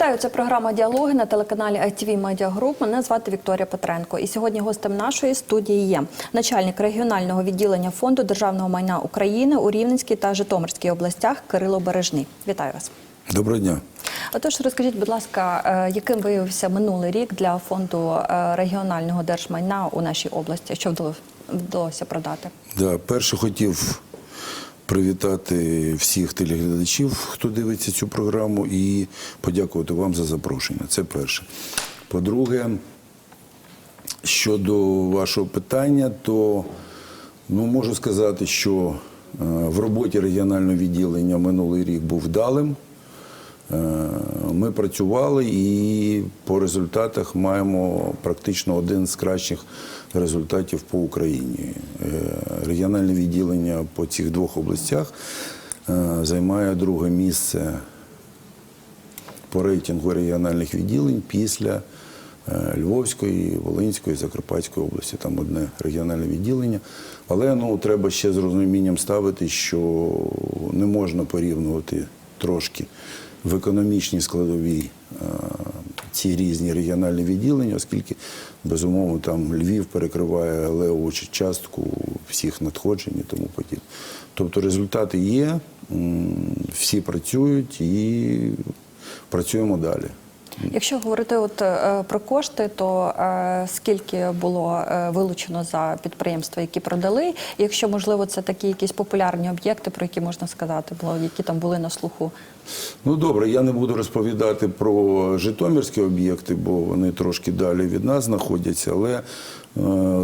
Вітаю, це програма Діалоги на телеканалі ITV Media Group. Мене звати Вікторія Петренко. І сьогодні гостем нашої студії є начальник регіонального відділення фонду державного майна України у Рівненській та Житомирській областях Кирило Бережний. Вітаю вас. Доброго дня. Отож, розкажіть, будь ласка, е, яким виявився минулий рік для фонду е, регіонального держмайна у нашій області? Що вдалося- вдалося продати? Да, перше хотів привітати всіх телеглядачів, хто дивиться цю програму, і подякувати вам за запрошення. Це перше. По-друге, щодо вашого питання, то ну, можу сказати, що е, в роботі регіонального відділення минулий рік був вдалим. Е, Ми працювали і по результатах маємо практично один з кращих результатів по Україні. Е, Регіональне відділення по цих двох областях е, займає друге місце по рейтингу регіональних відділень після Львовської, Волинської, Закарпатської області. Там одне регіональне відділення. Але ну, треба ще з розумінням ставити, що не можна порівнювати трошки в економічній складовій е, ці різні регіональні відділення, оскільки, безумовно, там Львів перекриває левову частку всіх надходжень і тому подібне. Тобто результати є, всі працюють і працюємо далі. Якщо говорити от е, про кошти, то е, скільки було е, вилучено за підприємства, які продали? Якщо можливо це такі якісь популярні об'єкти, про які можна сказати, було які там були на слуху? Ну добре, я не буду розповідати про житомирські об'єкти, бо вони трошки далі від нас знаходяться. Але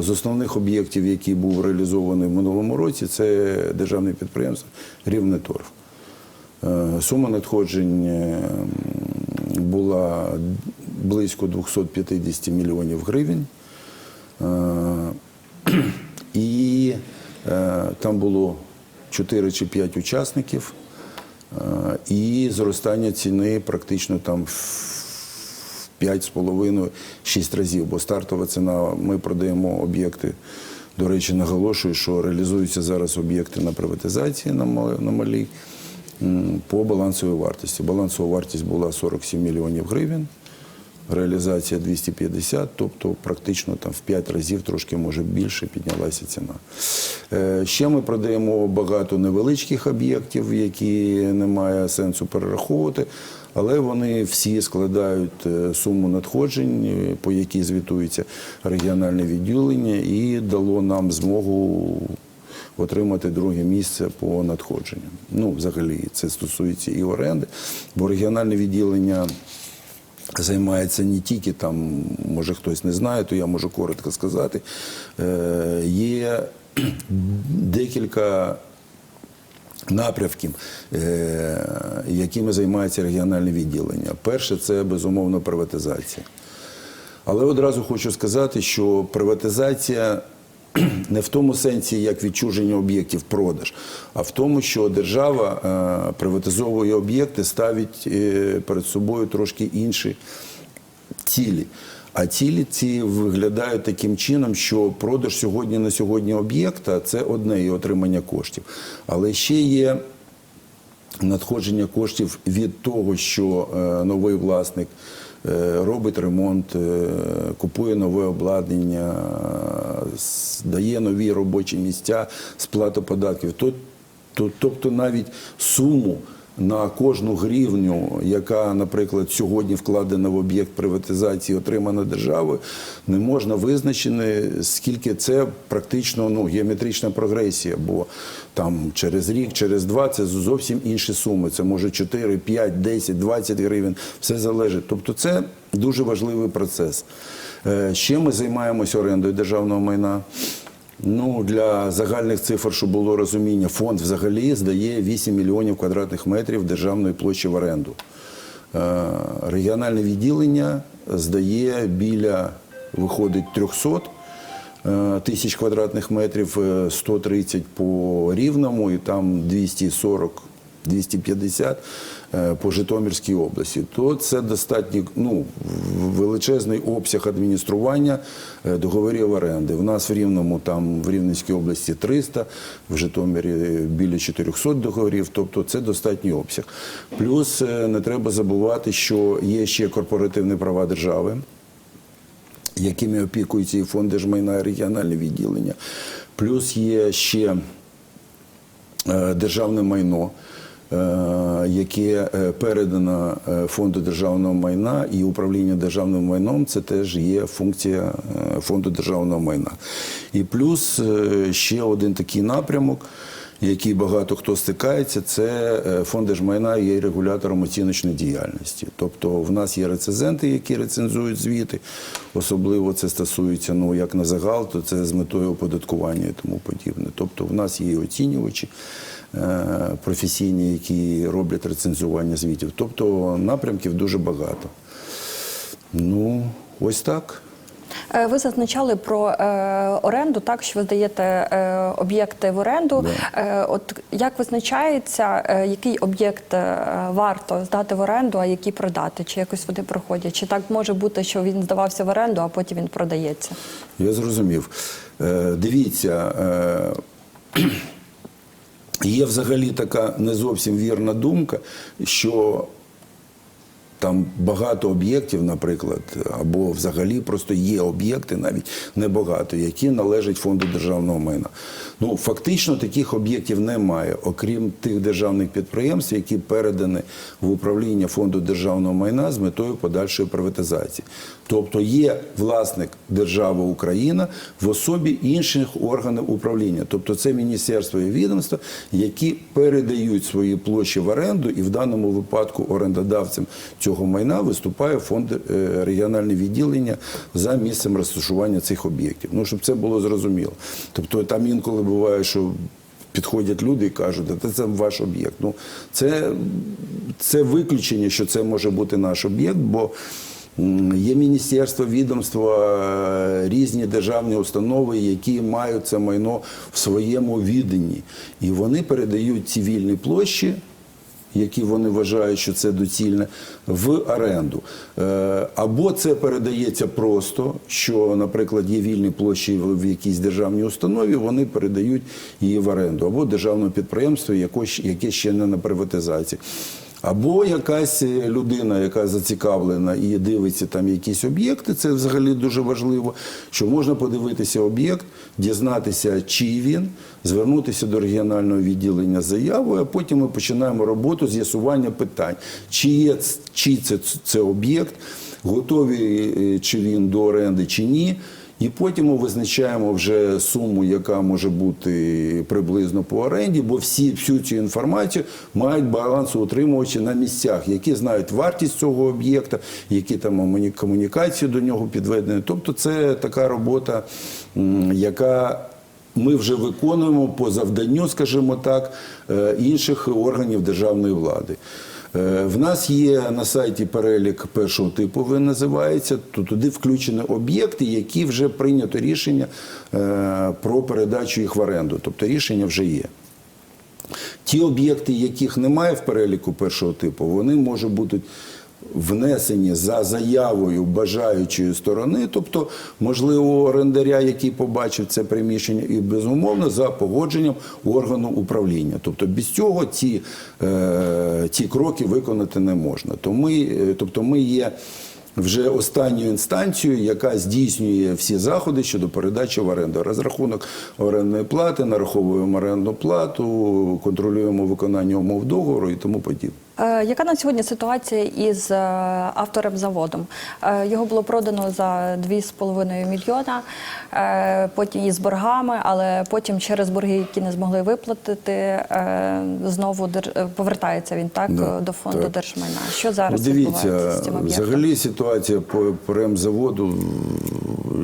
з основних об'єктів, які був реалізований в минулому році, це державне підприємство Рівнеторф. Сума надходжень була близько 250 мільйонів гривень. Е, І е, там було 4 чи 5 учасників. Е, І зростання ціни практично там в 5,5-6 разів, бо стартова ціна, ми продаємо об'єкти. До речі, наголошую, що реалізуються зараз об'єкти на приватизації на мал- на малій по балансовій вартості. Балансова вартість була 47 мільйонів гривень, реалізація 250, тобто практично там в 5 разів, трошки може більше піднялася ціна. Е, Ще ми продаємо багато невеличких об'єктів, які немає сенсу перераховувати, але вони всі складають е, суму надходжень, е, по якій звітується регіональне відділення, і дало нам змогу отримати друге місце по надходженням. Ну, взагалі, це стосується і оренди, бо регіональне відділення займається не тільки там, може хтось не знає, то я можу коротко сказати. Е, Є декілька напрямків, е, якими займається регіональне відділення. Перше це безумовно приватизація. Але одразу хочу сказати, що приватизація не в тому сенсі, як відчуження об'єктів продаж, а в тому, що держава е, приватизовує об'єкти, ставить е, перед собою трошки інші цілі. А цілі ці виглядають таким чином, що продаж сьогодні на сьогодні об'єкта це одне і отримання коштів. Але ще є надходження коштів від того, що е, новий власник робить ремонт, е, купує нове обладнання, дає нові робочі місця, сплата податків. То- то- Тобто навіть суму на кожну гривню, яка, наприклад, сьогодні вкладена в об'єкт приватизації, отримана державою, не можна визначити, скільки це практично ну, геометрична прогресія, бо там через рік, через два це зовсім інші суми. Це може 4, 5, 10, 20 гривень, все залежить. Тобто це дуже важливий процес. Е, Ще ми займаємося орендою державного майна. Ну, для загальних цифр, щоб було розуміння, фонд взагалі здає 8 мільйонів квадратних метрів державної площі в оренду. Е, Регіональне відділення здає біля, виходить, 300 е, тисяч квадратних метрів, е, 130 по рівному і там 240 250 е, по Житомирській області, то це достатньо ну, величезний обсяг адміністрування е, договорів оренди. В нас в Рівному, там в Рівненській області 300, в Житомирі біля 400 договорів, тобто це достатній обсяг. Плюс е, не треба забувати, що є ще корпоративні права держави якими опікується і фонд держмайна і регіональне відділення. Плюс є ще е, державне майно, е, яке е, передано е, фонду державного майна і управління державним майном. Це теж є функція е, фонду державного майна. І плюс е, ще один такий напрямок. Який багато хто стикається, це е, фонд держмайна є регулятором оціночної діяльності. Тобто в нас є рецензенти, які рецензують звіти. Особливо це стосується, ну як на загал, то це з метою оподаткування і тому подібне. Тобто в нас є оцінювачі е, професійні, які роблять рецензування звітів. Тобто напрямків дуже багато. Ну, ось так. Е, Ви зазначали про е, оренду, так що ви здаєте е, об'єкти в оренду. Е, от як визначається, е, який об'єкт е, варто здати в оренду, а який продати? Чи якось вони проходять? Чи так може бути, що він здавався в оренду, а потім він продається? Я зрозумів. Е, дивіться, е, є взагалі така не зовсім вірна думка, що там багато об'єктів, наприклад, або взагалі просто є об'єкти, навіть небагато, які належать фонду державного майна. Ну фактично таких об'єктів немає, окрім тих державних підприємств, які передані в управління фонду державного майна з метою подальшої приватизації. Тобто є власник держава Україна в особі інших органів управління, тобто це міністерство і відомства, які передають свої площі в оренду, і в даному випадку орендодавцем цього майна виступає фонд е, регіональне відділення за місцем розташування цих об'єктів. Ну щоб це було зрозуміло. Тобто там інколи буває, що підходять люди і кажуть, «Та це ваш об'єкт. Ну це, це виключення, що це може бути наш об'єкт, бо є міністерство, відомства, різні державні установи, які мають це майно в своєму віданні, і вони передають ці вільні площі які вони вважають, що це доцільне, в оренду. Е, Або це передається просто, що, наприклад, є вільні площі в якійсь державній установі, вони передають її в оренду, або державному підприємству, яке ще не на приватизації. Або якась людина, яка зацікавлена і дивиться там якісь об'єкти, це взагалі дуже важливо, що можна подивитися об'єкт, дізнатися, чий він, звернутися до регіонального відділення з заявою, а потім ми починаємо роботу з'ясування питань, чи є чий це, це об'єкт, готовий е, чи він до оренди, чи ні. І потім ми визначаємо вже суму, яка може бути приблизно по оренді, бо всі, всю цю інформацію мають балансоутримувачі на місцях, які знають вартість цього об'єкта, які там комуні- комунікації до нього підведені. Тобто це така робота, яка ми вже виконуємо по завданню, скажімо так, е, інших органів державної влади. Е, В нас є на сайті перелік першого типу, він називається. То туди включені об'єкти, які вже прийнято рішення е, про передачу їх в оренду. Тобто рішення вже є. Ті об'єкти, яких немає в переліку першого типу, вони можуть бути внесені за заявою бажаючої сторони, тобто, можливо, орендаря, який побачив це приміщення, і безумовно за погодженням органу управління. Тобто без цього ці, е, ці кроки виконати не можна. То ми, е, тобто ми є вже останньою інстанцією, яка здійснює всі заходи щодо передачі в оренду. Розрахунок орендної плати, нараховуємо орендну плату, контролюємо виконання умов договору і тому подібне. Е, Яка на сьогодні ситуація із е, автором заводом? Е, Його було продано за 2,5 мільйона, потім із боргами, але потім через борги, які не змогли виплатити, знову повертається він так Да, до фонду так. держмайна. Що зараз Ну, відбувається з цим об'єктом? взагалі ситуація по ремзаводу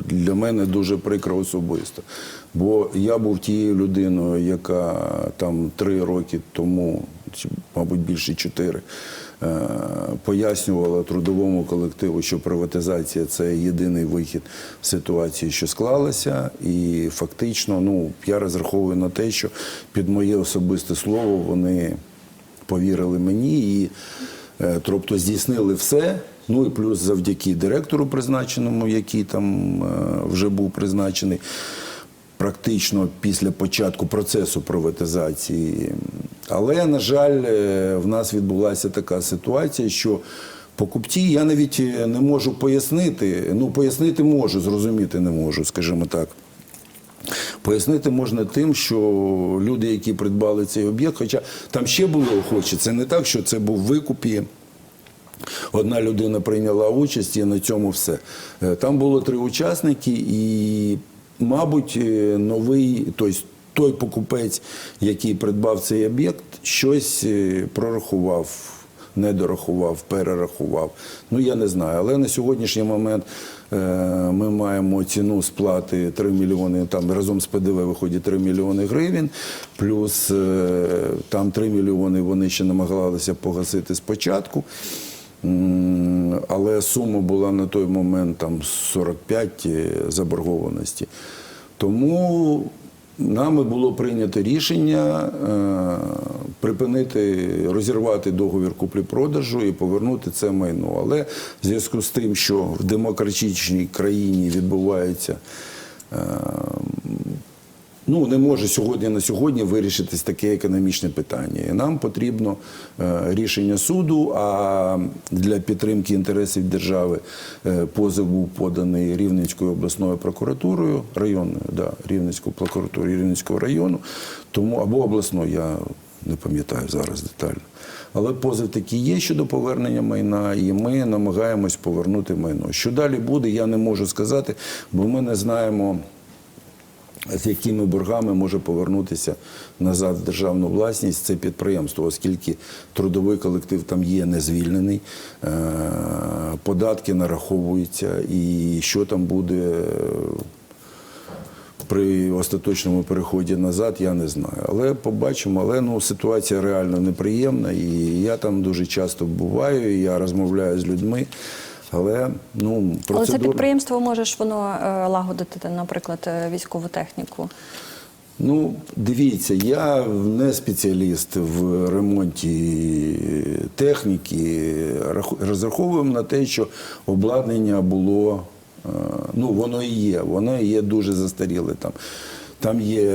для мене дуже прикра особисто. Бо я був тією людиною, яка там три роки тому, мабуть, більше чотири, е, пояснювала трудовому колективу, що приватизація це єдиний вихід з ситуації, що склалася. І фактично, ну, я розраховую на те, що під моє особисте слово вони повірили мені і е, тобто здійснили все. Ну і плюс завдяки директору призначеному, який там е, вже був призначений практично після початку процесу приватизації. Але, на жаль, е, в нас відбулася така ситуація, що покупці я навіть е, не можу пояснити. Ну, пояснити можу, зрозуміти не можу, скажімо так. Пояснити можна тим, що люди, які придбали цей об'єкт, хоча там ще були охочі, це не так, що це був викуп Одна людина прийняла участь і на цьому все. Е, Там було три учасники, і, мабуть, новий, тобто той покупець, який придбав цей об'єкт, щось е, прорахував. Не дорахував, перерахував. Ну я не знаю. Але на сьогоднішній момент е, ми маємо ціну сплати 3 мільйони, там разом з ПДВ виходить 3 мільйони гривень, плюс е, там 3 мільйони вони ще намагалися погасити спочатку. Але сума була на той момент там 45 заборгованості. Тому нами було прийнято рішення е, припинити, розірвати договір куплі-продажу і повернути це майно. Але в зв'язку з тим, що в демократичній країні відбувається. Ну, не може сьогодні на сьогодні вирішитись таке економічне питання. І нам потрібно е, рішення суду. А для підтримки інтересів держави е, позов був поданий Рівненською обласною прокуратурою, районною, да, Рівненською прокуратурою Рівненського району, тому або обласною, я не пам'ятаю зараз детально. Але позов такий є щодо повернення майна, і ми намагаємось повернути майно. Що далі буде, я не можу сказати, бо ми не знаємо з якими боргами може повернутися назад в державну власність це підприємство, оскільки трудовий колектив там є не звільнений, е, податки нараховуються, і що там буде при остаточному переході назад, я не знаю. Але побачимо. Але ну, ситуація реально неприємна, і я там дуже часто буваю, і я розмовляю з людьми. Але ну Але це підприємство може ж воно е, лагодити, наприклад, е, військову техніку. Ну, дивіться, я не спеціаліст в ремонті техніки. Розраховуємо на те, що обладнання було, е, ну, воно і є, воно і є дуже застаріле там. Там є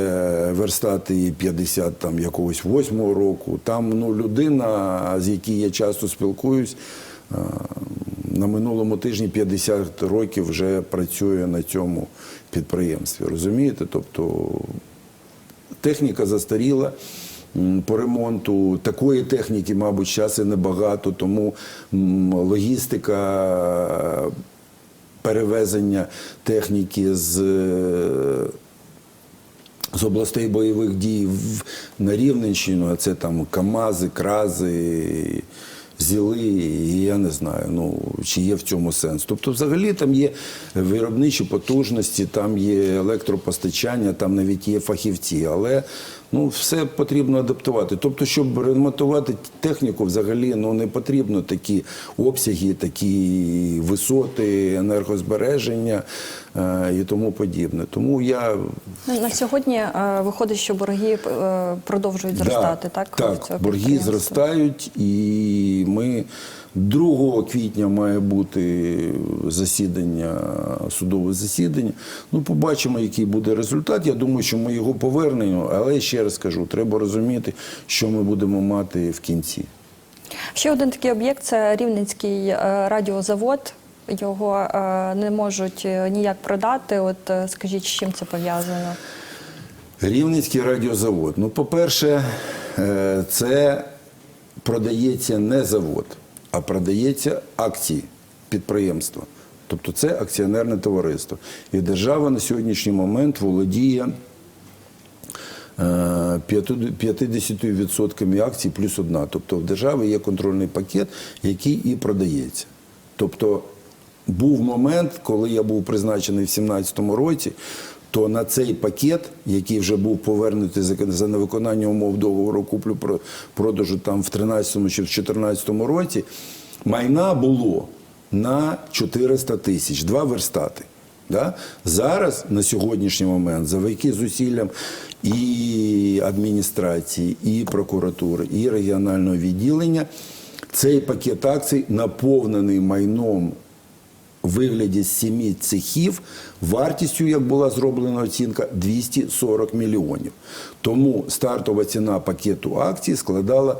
верстати 50 там, якогось восьмого року. Там ну, людина, з якою я часто спілкуюсь, на минулому тижні 50 років вже працює на цьому підприємстві. Розумієте? Тобто техніка застаріла. По ремонту такої техніки, мабуть, і небагато, тому логістика перевезення техніки з, е, з областей бойових дій на Рівненщину, а це там КАМАЗи, КРАЗи, ЗІЛи, я не знаю, ну, чи є в цьому сенс. Тобто, взагалі там є виробничі потужності, там є електропостачання, там навіть є фахівці, але ну, все потрібно адаптувати. Тобто, щоб ремонтувати техніку, взагалі ну, не потрібно такі обсяги, такі висоти, енергозбереження е, і тому подібне. Тому я Ну, На сьогодні е, виходить, що борги е, продовжують зростати, так? Так, борги зростають, і ми 2 квітня має бути засідання, судове засідання. Ну, побачимо, який буде результат. Я думаю, що ми його повернемо, але ще раз кажу, треба розуміти, що ми будемо мати в кінці. Ще один такий об'єкт це Рівненський е, радіозавод. Його е, не можуть е, ніяк продати. От скажіть, з чим це пов'язано? Рівненський радіозавод. Ну, по-перше, це продається не завод, а продається акції підприємства. Тобто це акціонерне товариство. І держава на сьогоднішній момент володіє е, 50% акцій плюс одна. Тобто в держави є контрольний пакет, який і продається. Тобто був момент, коли я був призначений в 2017 році, то на цей пакет, який вже був повернутий за, невиконання умов договору куплю продажу там в 13 чи в 2014 році, майна було на 400 тисяч, два верстати. Да? Зараз, на сьогоднішній момент, завдяки зусиллям і адміністрації, і прокуратури, і регіонального відділення, цей пакет акцій наповнений майном вигляді семи цехів вартістю, як була зроблена оцінка, 240 мільйонів. Тому стартова ціна пакету акцій складала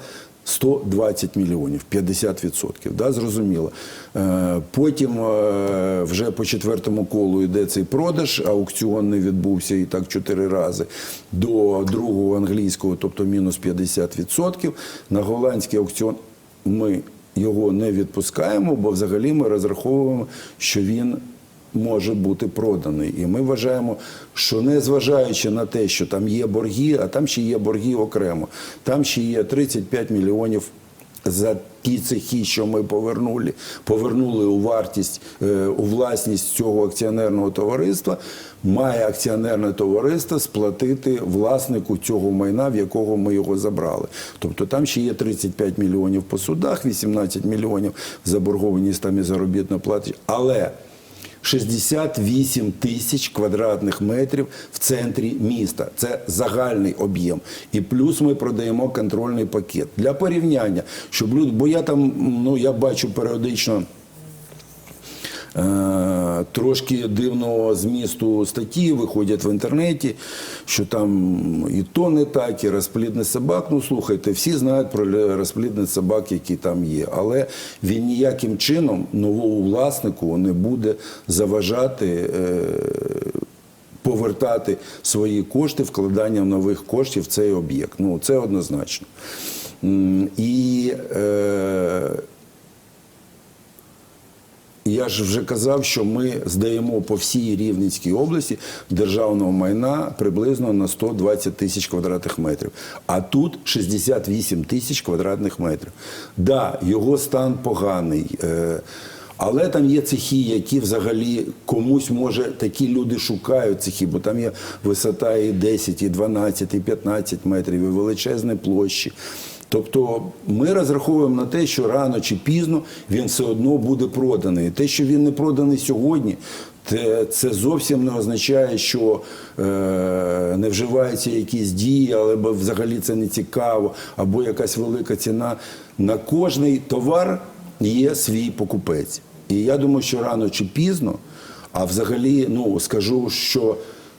120 мільйонів, 50%. Да, зрозуміло. Е, Потім е, вже по четвертому колу йде цей продаж, аукціон не відбувся і так чотири рази. До другого англійського, тобто мінус 50%. На голландський аукціон ми його не відпускаємо, бо взагалі ми розраховуємо, що він може бути проданий. І ми вважаємо, що не зважаючи на те, що там є борги, а там ще є борги окремо. Там ще є 35 мільйонів за ті цехи, що ми повернули, повернули у вартість, е, у власність цього акціонерного товариства, має акціонерне товариство сплатити власнику цього майна, в якого ми його забрали. Тобто там ще є 35 мільйонів по судах, 18 мільйонів заборгованість там і заробітна плата. Але 68 тисяч квадратних метрів в центрі міста. Це загальний об'єм. І плюс ми продаємо контрольний пакет. Для порівняння, щоб люди, бо я там, ну я бачу періодично. Е, Трошки дивного змісту статті виходять в інтернеті, що там і то не так, і розплідний собак. Ну слухайте, всі знають про розплідний собак, які там є. Але він ніяким чином новому власнику не буде заважати. е, Повертати свої кошти вкладанням нових коштів в цей об'єкт. Ну це однозначно. І е, я ж вже казав, що ми здаємо по всій Рівненській області державного майна приблизно на 120 тисяч квадратних метрів. А тут 68 тисяч квадратних метрів. Да, його стан поганий. е, Але там є цехи, які взагалі комусь може такі люди шукають цехи, бо там є висота і 10, і 12, і 15 метрів, і величезні площі. Тобто ми розраховуємо на те, що рано чи пізно він все одно буде проданий. Те, що він не проданий сьогодні, це зовсім не означає, що е, не вживаються якісь дії, або взагалі це не цікаво, або якась велика ціна. На кожний товар є свій покупець. І я думаю, що рано чи пізно, а взагалі, ну скажу, що.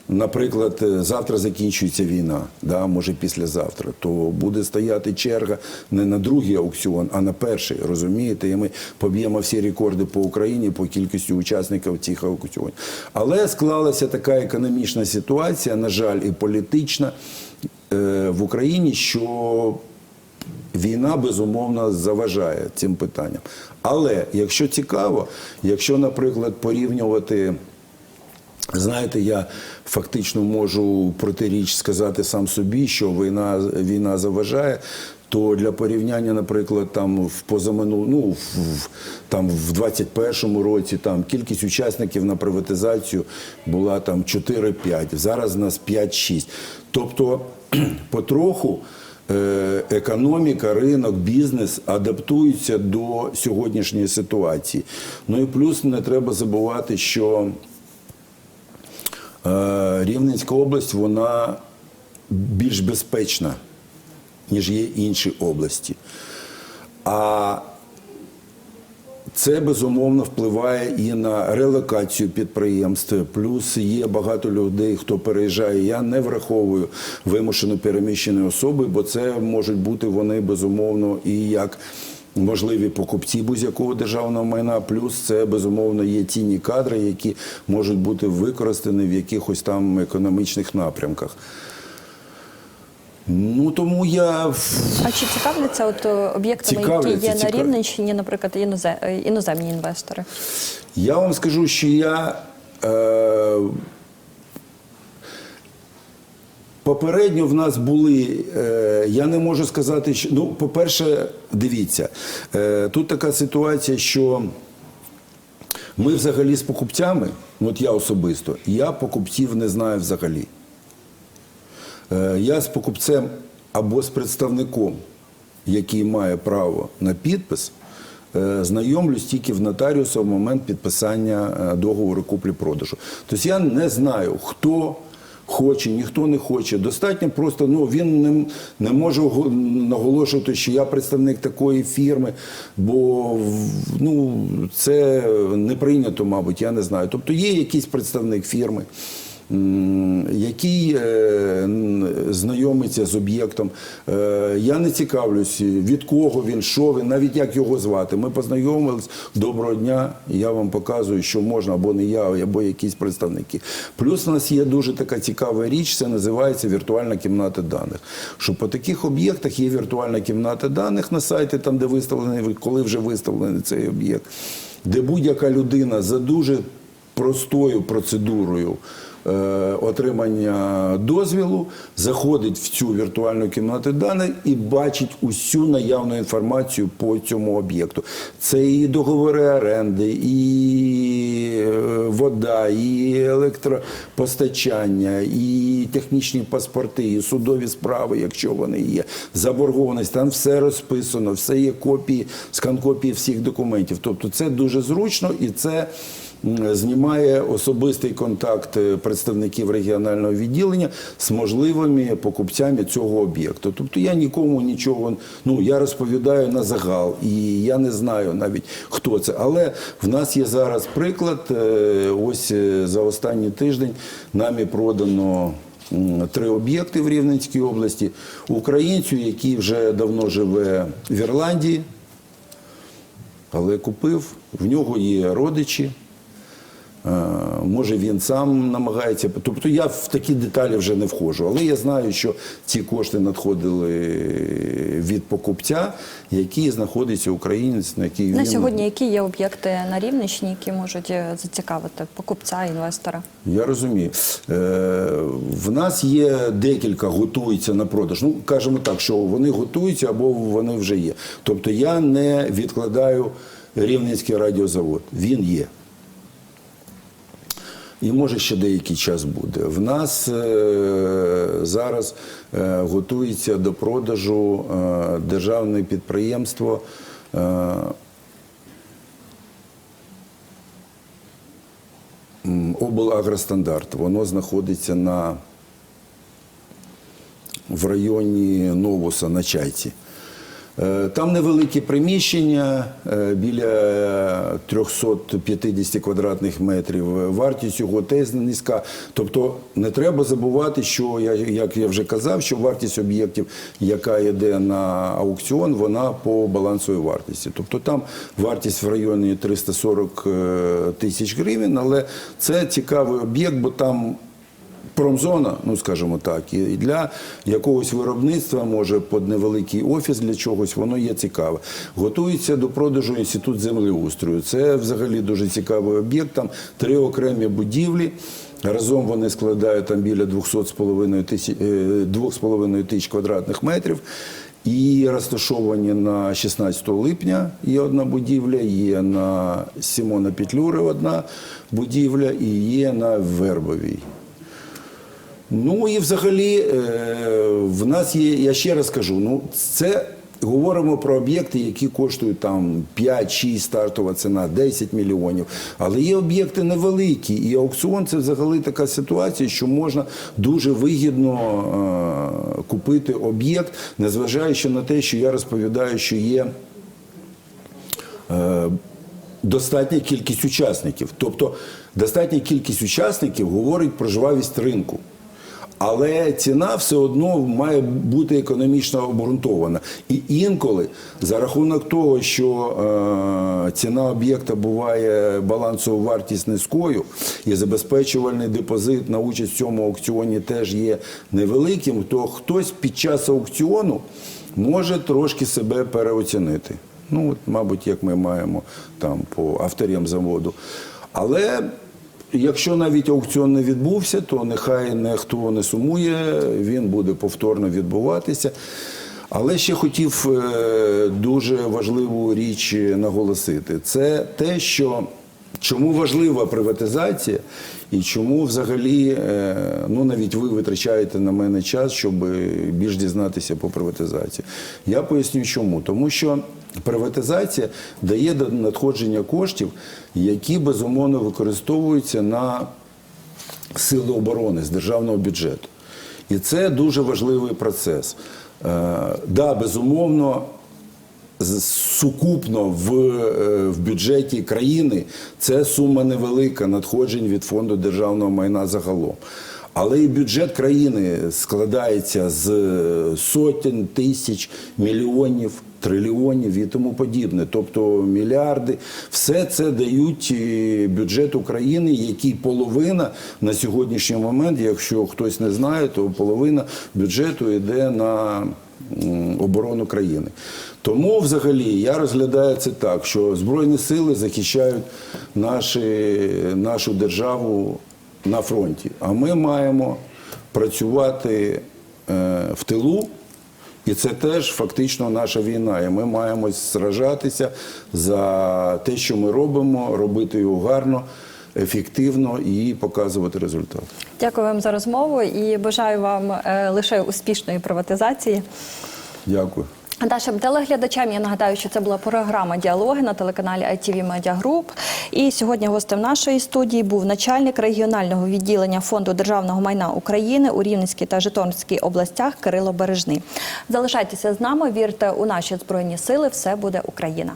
Наприклад, е, завтра закінчується війна, да, може післязавтра, то буде стояти черга не на другий аукціон, а на перший. Розумієте, і ми поб'ємо всі рекорди по Україні по кількості учасників цих аукціонів. Але склалася така економічна ситуація, на жаль, і політична е, в Україні, що Війна безумовно заважає цим питанням. Але якщо цікаво, якщо, наприклад, порівнювати, знаєте, я фактично можу протиріч сказати сам собі, що війна, війна заважає. То для порівняння, наприклад, там в позамину, ну в, там в 21-му році там кількість учасників на приватизацію була там 4-5, зараз нас 5-6. Тобто потроху е, економіка, ринок, бізнес адаптуються до сьогоднішньої ситуації. Ну і плюс не треба забувати, що Рівненська область вона більш безпечна, ніж є інші області. А це безумовно впливає і на релокацію підприємств. Плюс є багато людей, хто переїжджає. Я не враховую вимушено переміщені особи, бо це можуть бути вони безумовно і як. Можливі покупці будь-якого державного майна, плюс це безумовно є цінні кадри, які можуть бути використані в якихось там економічних напрямках. Ну тому я А чи цікавляться от е, об'єктами, які є на Рівненщині, наприклад, інозе- іноземні інвестори? Я вам скажу, що я е, попередньо в нас були. Е, я не можу сказати, що ну, по-перше, дивіться, е, тут така ситуація, що. Ми взагалі з покупцями, от я особисто, я покупців не знаю взагалі. Е, Я з покупцем або з представником, який має право на підпис, знайомлюсь тільки в нотаріуса в момент підписання договору куплі-продажу. Тобто я не знаю, хто хоче, ніхто не хоче. Достатньо просто ну він не, не може го- наголошувати, що я представник такої фірми, бо ну це не прийнято, мабуть, я не знаю. Тобто є якийсь представник фірми. Який е, знайомиться з об'єктом, Е, я не цікавлюсь, від кого він, що він, навіть як його звати. Ми познайомились, доброго дня, я вам показую, що можна, або не я, або якісь представники. Плюс у нас є дуже така цікава річ, це називається віртуальна кімната даних. Що по таких об'єктах є віртуальна кімната даних на сайті, там де виставлений, коли вже виставлений цей об'єкт, де будь-яка людина за дуже простою процедурою отримання дозвілу заходить в цю віртуальну кімнату даних і бачить усю наявну інформацію по цьому об'єкту. Це і договори оренди, і е, вода, і електропостачання, і технічні паспорти, і судові справи, якщо вони є, заборгованість. Там все розписано, все є копії, скан-копії всіх документів. Тобто це дуже зручно і це. Знімає особистий контакт е, представників регіонального відділення з можливими покупцями цього об'єкту. Тобто я нікому нічого, ну я розповідаю на загал, і я не знаю навіть хто це. Але в нас є зараз приклад. е, Ось е, за останній тиждень нами продано. Три об'єкти в Рівненській області. Українцю, який вже давно живе в Ірландії, але купив. В нього є родичі. Е, Може він сам намагається. Тобто я в такі деталі вже не входжу. Але я знаю, що ці кошти надходили від покупця, який знаходиться українець, на який На він сьогодні які є об'єкти на Рівненщині, які можуть е, зацікавити покупця, інвестора? Я розумію. Е, в нас є декілька готуються на продаж. Ну, кажемо так, що вони готуються або вони вже є. Тобто я не відкладаю Рівненський радіозавод. Він є. І може ще деякий час буде. В нас е, зараз е, готується до продажу е, державне підприємство. Облагростандарт. Воно знаходиться на, в районі Новуса на Чайці. Е, Там невеликі приміщення е, біля 350 квадратних метрів. Вартість його теж низька. Тобто не треба забувати, що як я вже казав, що вартість об'єктів, яка йде на аукціон, вона по балансовій вартості. Тобто там вартість в районі 340 е, тисяч гривень, але це цікавий об'єкт, бо там промзона, ну скажімо так, і для якогось виробництва, може, під невеликий офіс для чогось, воно є цікаве. Готується до продажу інститут землеустрою. Це взагалі дуже цікавий об'єкт. Там три окремі будівлі. Разом вони складають там біля 200,5 тисяч, е, 2,5 тисяч квадратних метрів. І розташовані на 16 липня є одна будівля, є на Сімона Петлюри одна будівля і є на Вербовій. Ну і взагалі е, в нас є, я ще раз кажу, ну це говоримо про об'єкти, які коштують там 5-6 стартова ціна, 10 мільйонів. Але є об'єкти невеликі, і аукціон це взагалі така ситуація, що можна дуже вигідно е, купити об'єкт, незважаючи на те, що я розповідаю, що є. Е, достатня кількість учасників. Тобто достатня кількість учасників говорить про жвавість ринку. Але ціна все одно має бути економічно обґрунтована. І інколи за рахунок того, що е, ціна об'єкта буває балансову вартість низькою, і забезпечувальний депозит на участь в цьому аукціоні теж є невеликим, то хтось під час аукціону може трошки себе переоцінити. Ну, от, мабуть, як ми маємо там по авторам заводу. Але якщо навіть аукціон не відбувся, то нехай ніхто не сумує, він буде повторно відбуватися. Але ще хотів е, дуже важливу річ наголосити: це те, що чому важлива приватизація, і чому взагалі, е, ну навіть ви витрачаєте на мене час, щоб більш дізнатися по приватизації. Я поясню чому. Тому що приватизація дає надходження коштів, які безумовно використовуються на сили оборони з державного бюджету. І це дуже важливий процес. Е, да, безумовно, сукупно в, е, в бюджеті країни це сума невелика надходжень від фонду державного майна загалом. Але і бюджет країни складається з сотень тисяч, мільйонів, трильйонів і тому подібне. Тобто мільярди. Все це дають е, бюджет України, який половина на сьогоднішній момент, якщо хтось не знає, то половина бюджету йде на оборону країни. Тому, взагалі, я розглядаю це так, що Збройні сили захищають наші, нашу державу на фронті. А ми маємо працювати е, в тилу. І це теж фактично наша війна. І ми маємо сражатися за те, що ми робимо, робити його гарно, ефективно і показувати результат. Дякую вам за розмову і бажаю вам е, лише успішної приватизації. Дякую. Нашим телеглядачам я нагадаю, що це була програма Діалоги на телеканалі ITV Media Group. І сьогодні гостем нашої студії був начальник регіонального відділення фонду державного майна України у Рівненській та Житомирській областях Кирило Бережний. Залишайтеся з нами, вірте у наші збройні сили. Все буде Україна.